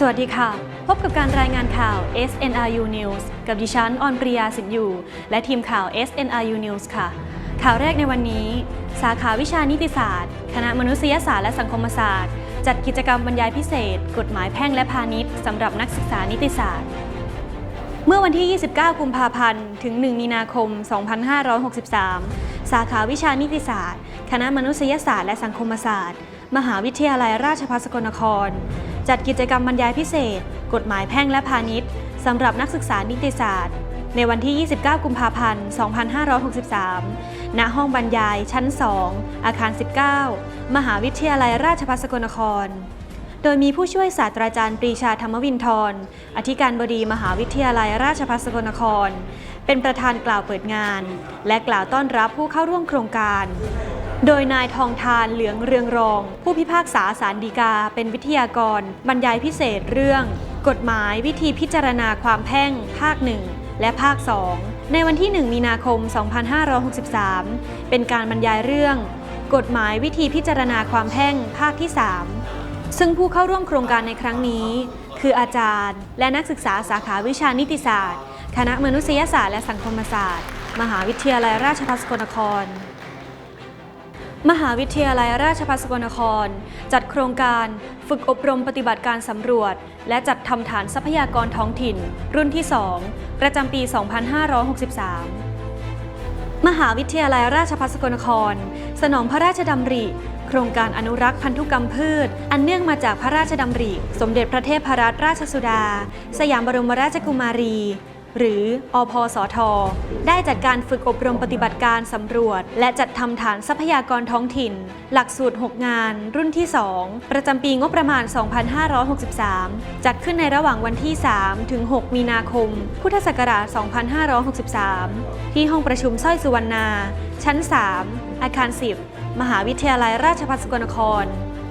สวัสดีค่ะ พบกับการรายงานข่าว SNRU News กับดิฉันออนปริยาสินอยู่ และทีมข่าว SNRU News ค่ะ ข่าวแรกในวันนี้ สาขาวิชานิติศาสตร์ คณะมนุษยศาสตร์และสังคมศาสตร์ จัดกิจกรรมบรรยายพิเศษ กฎหมายแพ่งและพาณิชย์สำหรับนักศึกษานิติศาสตร์ เมื่อวันที่ 29 กุมภาพันธ์ ถึง 1 มีนาคม 2563 สาขาวิชานิติศาสตร์ คณะมนุษยศาสตร์และสังคมศาสตร์ มหาวิทยาลัยราชภัฏสกลนคร จัดกิจกรรมบรรยายพิเศษ กฎหมายแพ่งและพาณิชย์สำหรับนักศึกษานิติศาสตร์ ในวันที่ 29 กุมภาพันธ์ 2563 ณ ห้องบรรยายชั้น 2 อาคาร 19 มหาวิทยาลัยราชภัฏสกลนคร โดยมีผู้ช่วยศาสตราจารย์ปรีชาธรรมวินทร อธิการบดีมหาวิทยาลัยราชภัฏสกลนคร เป็นประธานกล่าวเปิดงาน และกล่าวต้อนรับผู้เข้าร่วมโครงการ โดยนายทองทานเหลืองเรืองรอง ผู้พิพากษาสารดีกาเป็นวิทยากร บรรยายพิเศษเรื่อง กฎหมายวิธีพิจารณาความแพ่ง ภาค1และภาค 2 ในวันที่ 1 มีนาคม 2563 เป็นการบรรยายเรื่อง กฎหมายวิธีพิจารณาความแพ่ง ภาคที่ 3 ซึ่งผู้เข้าร่วมโครงการในครั้งนี้ คืออาจารย์ และนักศึกษาสาขาวิชานิติศาสตร์ คณะมนุษยศาสตร์และสังคมศาสตร์ มหาวิทยาลัยราชภัฏสกลนคร มหาวิทยาลัยราชภัฏสกลนคร จัดโครงการฝึกอบรมปฏิบัติการสำรวจ และจัดทำฐานทรัพยากรท้องถิ่น รุ่นที่ 2 ประจำปี 2563 มหาวิทยาลัยราชภัฏสกลนคร สนองพระราชดำริ โครงการอนุรักษ์พันธุกรรมพืช อันเนื่องมาจากพระราชดำริ สมเด็จพระเทพรัตนราชสุดา สยามบรมราชกุมารี หรืออพสท ได้จัดการฝึกอบรมปฏิบัติการสำรวจ และจัดทำฐานทรัพยากรท้องถิ่น หลักสูตร 6 งาน รุ่นที่ 2 ประจำปีงบประมาณ 2563 จัดขึ้นในระหว่างวันที่ 3 ถึง 6 มีนาคม พุทธศักราช 2563 ที่ห้องประชุมสร้อยสุวรรณา ชั้น 3 อาคาร 10 มหาวิทยาลัยราชภัฏสกลนคร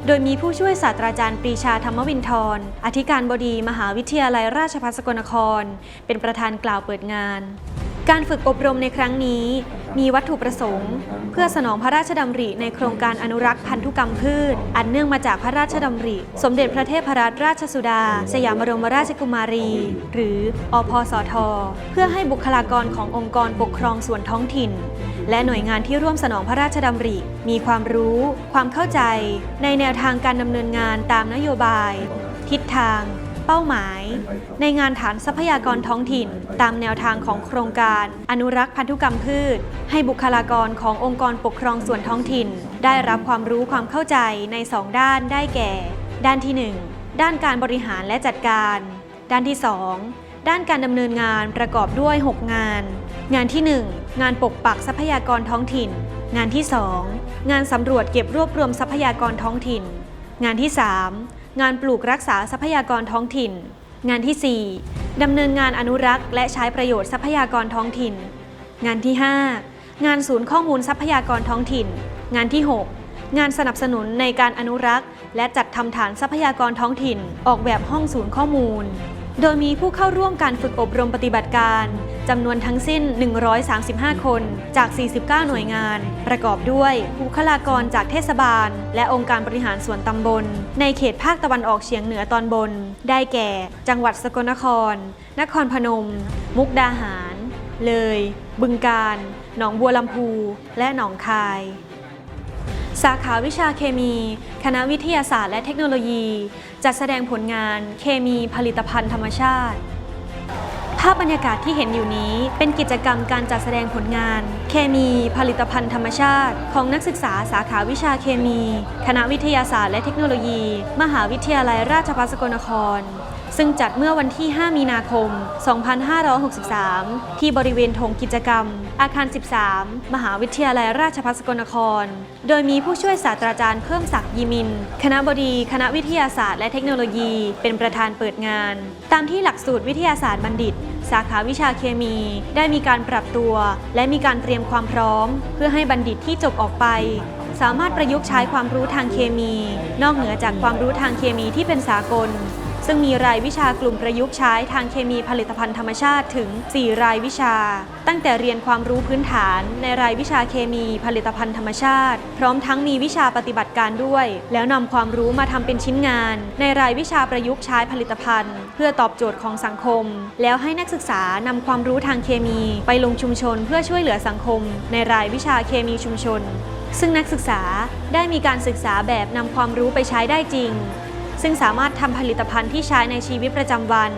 โดยมีผู้ช่วยศาสตราจารย์ปรีชาธรรมวินทรอธิการบดีมหาวิทยาลัยราชภัฏสกลนคร เป็นประธานกล่าวเปิดงาน การฝึกอบรมในครั้งนี้ มีวัตถุประสงค์ เพื่อสนองพระราชดำริในโครงการอนุรักษ์พันธุกรรมพืช อันเนื่องมาจากพระราชดำริ สมเด็จพระเทพรัตนราชสุดา สยามบรมราชกุมารี หรืออพสท เพื่อให้บุคลากรขององค์กรปกครองส่วนท้องถิ่น และหน่วยงานที่ร่วมสนองพระราชดำริ มีความรู้ ความเข้าใจ ในแนวทางการดำเนินงานตามนโยบาย ทิศทาง เป้าหมาย ในงานฐานทรัพยากรท้องถิ่น ตามแนวทางของโครงการ อนุรักษ์พันธุกรรมพืช ให้บุคลากรขององค์กรปกครองส่วนท้องถิ่น ได้รับความรู้ความเข้าใจใน2ด้านได้แก่ ด้านที่ 1 ด้านการบริหารและจัดการ ด้านที่ 2 ด้านการดำเนินงานประกอบด้วย 6 งาน งานที่ 1 งานปกปักทรัพยากรท้องถิ่น งานที่ 2 งานสำรวจเก็บรวบรวมทรัพยากรท้องถิ่น งานที่ 3 งานปลูกรักษาทรัพยากรท้องถิ่น งานที่ 4 ดำเนินงานอนุรักษ์และใช้ประโยชน์ทรัพยากรท้องถิ่น งานที่ 5 งานศูนย์ข้อมูลทรัพยากรท้องถิ่น งานที่ 6 งานสนับสนุนในการอนุรักษ์ และจัดทำฐานทรัพยากรท้องถิ่น ออกแบบห้องศูนย์ข้อมูล โดยมีผู้เข้าร่วมการฝึกอบรมปฏิบัติการจำนวนทั้งสิ้น 135 คนจาก 49 หน่วยงาน ประกอบด้วยบุคลากรจากเทศบาล และองค์การบริหารส่วนตำบล ในเขตภาคตะวันออกเฉียงเหนือตอนบน ได้แก่ จังหวัดสกลนคร นครพนม มุกดาหาร เลย บึงกาฬหนองบัวลำพู และหนองคาย สาขาวิชาเคมี คณะวิทยาศาสตร์และเทคโนโลยี จัดแสดงผลงานเคมีผลิตภัณฑ์ธรรมชาติ ภาพบรรยากาศที่เห็นอยู่นี้เป็นกิจกรรมการจัดแสดงผลงาน เคมีผลิตภัณฑ์ธรรมชาติ ของนักศึกษาสาขาวิชาเคมี คณะวิทยาศาสตร์และเทคโนโลยี มหาวิทยาลัยราชภัฏสกลนคร ซึ่งจัดเมื่อวันที่ 5 มีนาคม 2563 ที่บริเวณธงกิจกรรม อาคาร 13 มหาวิทยาลัยราชภัฏสกลนคร โดยมีผู้ช่วยศาสตราจารย์เพิ่มศักดิ์ยิมิน คณะบดี คณะวิทยาศาสตร์และเทคโนโลยี เป็นประธานเปิดงาน ตามที่หลักสูตรวิทยาศาสตร์บัณฑิต สาขาวิชาเคมี ได้มีการปรับตัว และมีการเตรียมความพร้อม เพื่อให้บัณฑิตที่จบออกไปสามารถประยุกต์ใช้ความรู้ทางเคมี นอกเหนือจากความรู้ทางเคมีที่เป็นสากล ซึ่งมีรายวิชากลุ่มประยุกต์ใช้ทางเคมีผลิตภัณฑ์ธรรมชาติถึง 4 รายวิชา ตั้งแต่เรียนความรู้พื้นฐาน ในรายวิชาเคมีผลิตภัณฑ์ธรรมชาติ พร้อมทั้งมีวิชาปฏิบัติการด้วย แล้วนำความรู้มาทำเป็นชิ้นงาน ในรายวิชาประยุกต์ใช้ผลิตภัณฑ์ เพื่อตอบโจทย์ของสังคม แล้วให้นักศึกษานำความรู้ทางเคมีไปลงชุมชน เพื่อช่วยเหลือสังคม ในรายวิชาเคมีชุมชนซึ่งนักศึกษาได้มีการศึกษาแบบนำความรู้ไปใช้ได้จริง ซึ่งสามารถทำผลิตภัณฑ์ที่ใช้ในชีวิตประจำวัน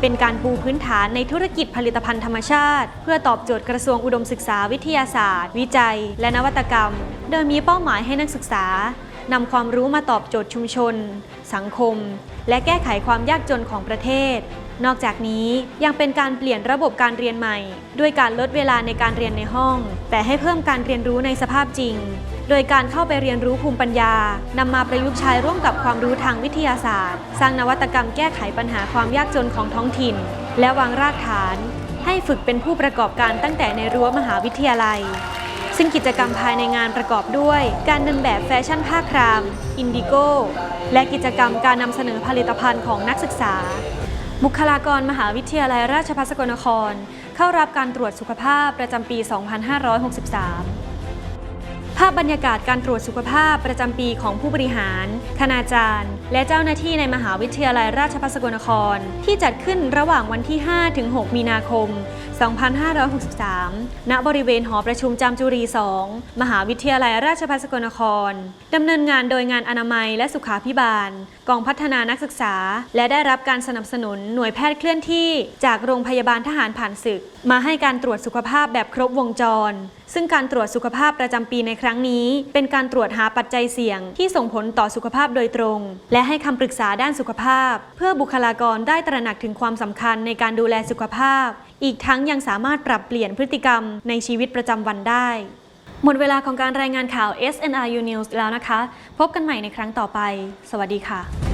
เป็นการปูพื้นฐานในธุรกิจผลิตภัณฑ์ธรรมชาติ เพื่อตอบโจทย์กระทรวงอุดมศึกษาวิทยาศาสตร์ วิจัย และนวัตกรรม โดยมีเป้าหมายให้นักศึกษานำความรู้มาตอบโจทย์ชุมชน สังคม และแก้ไขความยากจนของประเทศ นอกจากนี้ยังเป็นการเปลี่ยนระบบการเรียนใหม่ ด้วยการลดเวลาในการเรียนในห้อง แต่ให้เพิ่มการเรียนรู้ในสภาพจริง โดยการเข้าไปเรียนรู้ภูมิปัญญานำมาประยุกต์ใช้ร่วมกับความรู้ทางวิทยาศาสตร์ สร้างนวัตกรรมแก้ไขปัญหาความยากจนของท้องถิ่น และวางรากฐาน ให้ฝึกเป็นผู้ประกอบการตั้งแต่ในรั้วมหาวิทยาลัย ซึ่งกิจกรรมภายในงานประกอบด้วย การเดินแบบแฟชั่นผ้าคราม อินดิโกและกิจกรรมการนำเสนอผลิตภัณฑ์ของนักศึกษาบุคลากรมหาวิทยาลัยราชภัฏสกลนคร เข้ารับการตรวจสุขภาพประจำปี 2563 ภาพบรรยากาศการตรวจสุขภาพประจำปีของผู้บริหาร คณาจารย์ และเจ้าหน้าที่ในมหาวิทยาลัยราชภัฏสกลนคร ที่จัดขึ้นระหว่างวันที่5ถึง6มีนาคม2563 ณ บริเวณหอประชุมจามจุรี 2 มหาวิทยาลัยราชภัฏสกลนคร ดำเนินงานโดยงานอนามัยและสุขาพิบาล กองพัฒนานักศึกษา และได้รับการสนับสนุนหน่วยแพทย์เคลื่อนที่จากโรงพยาบาลทหารผ่านศึก มาให้การตรวจสุขภาพแบบครบวงจร ซึ่งการตรวจสุขภาพประจำปีในครั้งนี้ เป็นการตรวจหาปัจจัยเสี่ยง ที่ส่งผลต่อสุขภาพโดยตรง และให้คำปรึกษาด้านสุขภาพ เพื่อบุคลากรได้ตระหนักถึงความสำคัญในการดูแลสุขภาพ อีกทั้งยังสามารถปรับเปลี่ยนพฤติกรรมในชีวิตประจำวันได้ หมดเวลาของการรายงานข่าว SNRU News แล้วนะคะ พบกันใหม่ในครั้งต่อไป สวัสดีค่ะ